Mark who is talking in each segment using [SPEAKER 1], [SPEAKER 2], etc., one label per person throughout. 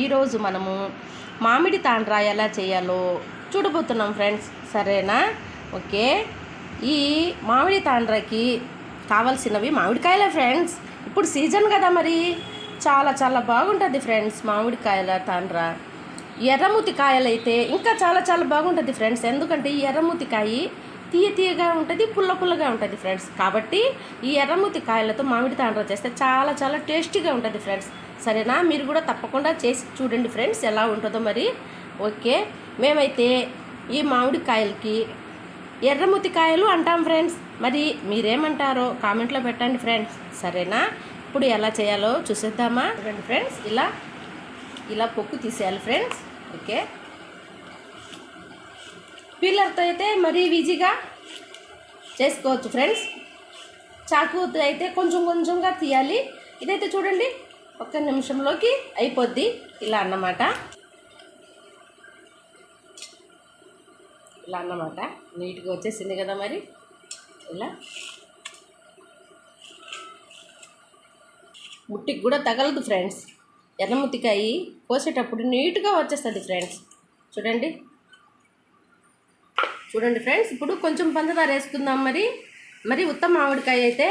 [SPEAKER 1] ఈరోజు మనము మామిడి తాండ్రా ఎలా చేయాలో చూడబోతున్నాం ఫ్రెండ్స్. సరేనా? ఓకే. ఈ మామిడి తాండ్రాకి కావాల్సినవి మామిడికాయలే ఫ్రెండ్స్. ఇప్పుడు సీజన్ కదా మరి. చాలా చాలా బాగుంటుంది ఫ్రెండ్స్ మామిడికాయల తాండ్రా. ఎర్రమూతి కాయలు అయితే ఇంకా చాలా చాలా బాగుంటుంది ఫ్రెండ్స్. ఎందుకంటే ఈ ఎర్రమూతి కాయ తీయ తీయగా ఉంటుంది పుల్ల పుల్లగా ఉంటుంది ఫ్రెండ్స్ కాబట్టి ఈ ఎర్రమూతి కాయలతో మామిడి తాండ్ర చేస్తే చాలా చాలా టేస్టీగా ఉంటుంది ఫ్రెండ్స్ సరేనా? మీరు కూడా తప్పకుండా చేసి చూడండి ఫ్రెండ్స్ ఎలా ఉంటుందో మరి. ఓకే? మేమైతే ఈ మామిడి కాయలకి ఎర్రమూతి కాయలు అంటాం ఫ్రెండ్స్ మరి మీరేమంటారో కామెంట్లో పెట్టండి ఫ్రెండ్స్ సరేనా? ఇప్పుడు ఎలా చేయాలో చూసేద్దామా? చూడండి ఫ్రెండ్స్ ఇలా ఇలా పొక్కు తీసేయాలి ఫ్రెండ్స్ ఓకే? పిల్లర్తో అయితే మరీ ఈజీగా చేసుకోవచ్చు ఫ్రెండ్స్. చాకుతో అయితే కొంచెం కొంచెంగా తీయాలి. ఇదైతే చూడండి ఒక్క నిమిషంలోకి అయిపోద్ది ఇలా అన్నమాట. ఇలా అన్నమాట. నీట్గా వచ్చేసింది కదా మరి. ఇలా. ముట్టికి కూడా తగలదు ఫ్రెండ్స్. ఎర్రముత్తికాయి కోసేటప్పుడు నీట్గా వచ్చేస్తుంది ఫ్రెండ్స్. చూడండి. చూడండి ఫ్రెండ్స్ ఇప్పుడు కొంచెం పంచదార వేసుకుందాం మరి. మరి ఉత్తమ మామిడికాయ అయితే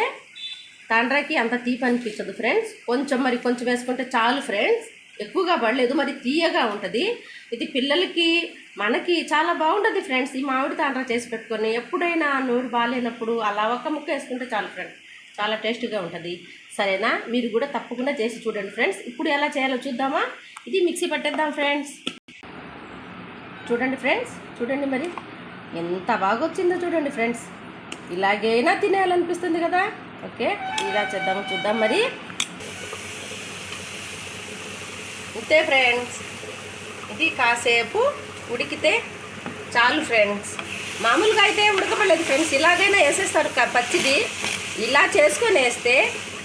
[SPEAKER 1] తాండ్రాకి అంత తీపి అనిపించదు ఫ్రెండ్స్. కొంచెం మరి కొంచెం వేసుకుంటే చాలు ఫ్రెండ్స్. ఎక్కువగా పడలేదు మరి తీయగా ఉంటుంది. ఇది పిల్లలకి మనకి చాలా బాగుంటుంది ఫ్రెండ్స్ ఈ మామిడి తాండ్రా చేసి పెట్టుకొని. ఎప్పుడైనా నోరు బాగాలేనప్పుడు అలా ఒక్క ముక్క వేసుకుంటే చాలు ఫ్రెండ్స్. చాలా టేస్టీగా ఉంటుంది. సరేనా? మీరు కూడా తప్పకుండా చేసి చూడండి ఫ్రెండ్స్. ఇప్పుడు ఎలా చేయాలో చూద్దామా? ఇది మిక్సీ పట్టేద్దాం ఫ్రెండ్స్. చూడండి ఫ్రెండ్స్ చూడండి మరి. ఎంత బాగా వచ్చిందో చూడండి ఫ్రెండ్స్. ఇలాగైనా తినేయాలనిపిస్తుంది కదా? ఓకే ఇలా చేద్దాము చూద్దాం మరి. ఇంతే ఫ్రెండ్స్ ఇది కాసేపు ఉడికితే చాలు ఫ్రెండ్స్. మామూలుగా అయితే ఉడకపడలేదు ఫ్రెండ్స్. ఇలాగైనా వేసేస్తారు పచ్చిది. ఇలా చేసుకొని వేస్తే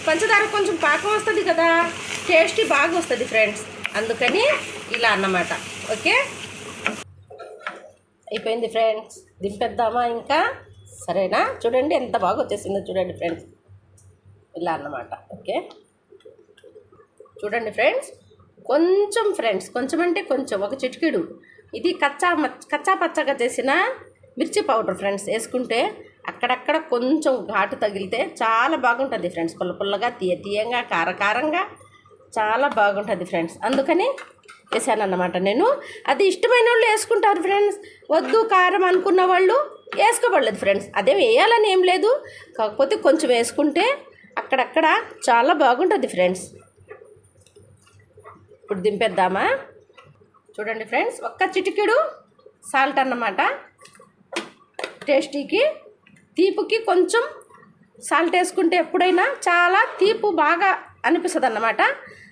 [SPEAKER 1] పంచదార కొంచెం పాకం వస్తుంది కదా? టేస్టీ బాగా వస్తుంది ఫ్రెండ్స్. అందుకని ఇలా అన్నమాట. ఓకే? అయిపోయింది ఫ్రెండ్స్. దింపేద్దామా ఇంకా? సరేనా? చూడండి ఎంత బాగా వచ్చేసిందో చూడండి ఫ్రెండ్స్. ఇలా అన్నమాట. ఓకే? చూడండి ఫ్రెండ్స్. కొంచెం ఫ్రెండ్స్ కొంచెం అంటే కొంచెం ఒక చిటికెడు. ఇది కచ్చా మచ్- కచ్చా పచ్చగా చేసిన మిర్చి పౌడర్ ఫ్రెండ్స్ వేసుకుంటే అక్కడక్కడ కొంచెం ఘాటు తగిలితే చాలా బాగుంటుంది ఫ్రెండ్స్. పుల్ల పుల్లగా తీయ తీయంగా కారకారంగా చాలా బాగుంటుంది ఫ్రెండ్స్. అందుకని వేసాను అన్నమాట నేను. అది ఇష్టమైన వాళ్ళు వేసుకుంటారు ఫ్రెండ్స్. వద్దు కారం అనుకున్న వాళ్ళు వేసుకోబడలేదు ఫ్రెండ్స్. అదే వేయాలని ఏం లేదు. కాకపోతే కొంచెం వేసుకుంటే అక్కడక్కడ చాలా బాగుంటుంది ఫ్రెండ్స్. ఇప్పుడు దింపేద్దామా? చూడండి ఫ్రెండ్స్ ఒక్క చిటికెడు సాల్ట్ అన్నమాట. టేస్టీకి తీపుకి కొంచెం సాల్ట్ వేసుకుంటే ఎప్పుడైనా చాలా తీపు బాగా అనిపిస్తుంది అన్నమాట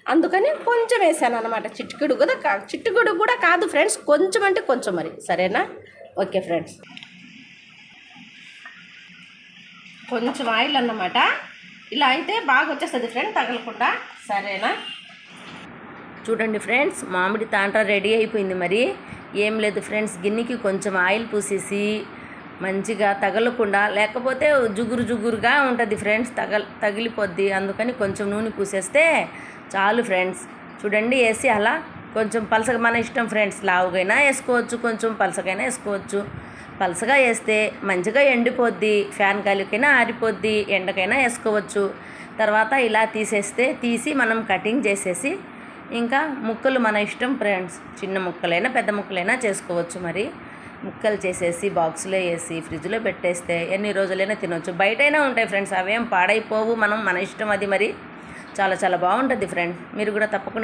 [SPEAKER 1] అందుకని కొంచెం వేసాను అనమాట చిటికెడు కూడా కా చిటికెడు కూడా కాదు ఫ్రెండ్స్ కొంచెం అంటే కొంచెం మరి. సరేనా? Okay friends. కొంచెం ఆయిల్ అన్నమాట. ఇలా అయితే బాగా వచ్చేస్తుంది ఫ్రెండ్ తగలకుండా. సరేనా? చూడండి ఫ్రెండ్స్ మామిడి తాండ్ర రెడీ అయిపోయింది మరి. ఏం లేదు ఫ్రెండ్స్ గిన్నెకి కొంచెం ఆయిల్ పూసేసి మంచిగా తగలకుండా లేకపోతే జుగురు జుగురుగా ఉంటుంది ఫ్రెండ్స్ తగ తగిలిపోద్ది. అందుకని కొంచెం నూనె పూసేస్తే చాలు ఫ్రెండ్స్. చూడండి వేసి అలా కొంచెం పలసగా మన ఇష్టం ఫ్రెండ్స్. లావుగైనా వేసుకోవచ్చు కొంచెం పలసగైనా వేసుకోవచ్చు. పలసగా వేస్తే మంచిగా ఎండిపోద్ది ఫ్యాన్ గాలికైనా ఆరిపోద్ది ఎండకైనా వేసుకోవచ్చు. తర్వాత ఇలా తీసేస్తే తీసి మనం కటింగ్ చేసేసి ఇంకా ముక్కలు మన ఇష్టం ఫ్రెండ్స్. చిన్న ముక్కలైనా పెద్ద ముక్కలైనా చేసుకోవచ్చు మరి. ముక్కలు చేసేసి బాక్స్లో వేసి ఫ్రిడ్జ్లో పెట్టేస్తే ఎన్ని రోజులైనా తినవచ్చు బయటైనా ఉంటాయి ఫ్రెండ్స్ అవేం పాడైపోవు. మనం మన ఇష్టం అది మరి. చాలా చాలా బాగుంటుంది ఫ్రెండ్స్ మీరు కూడా తప్పకుండా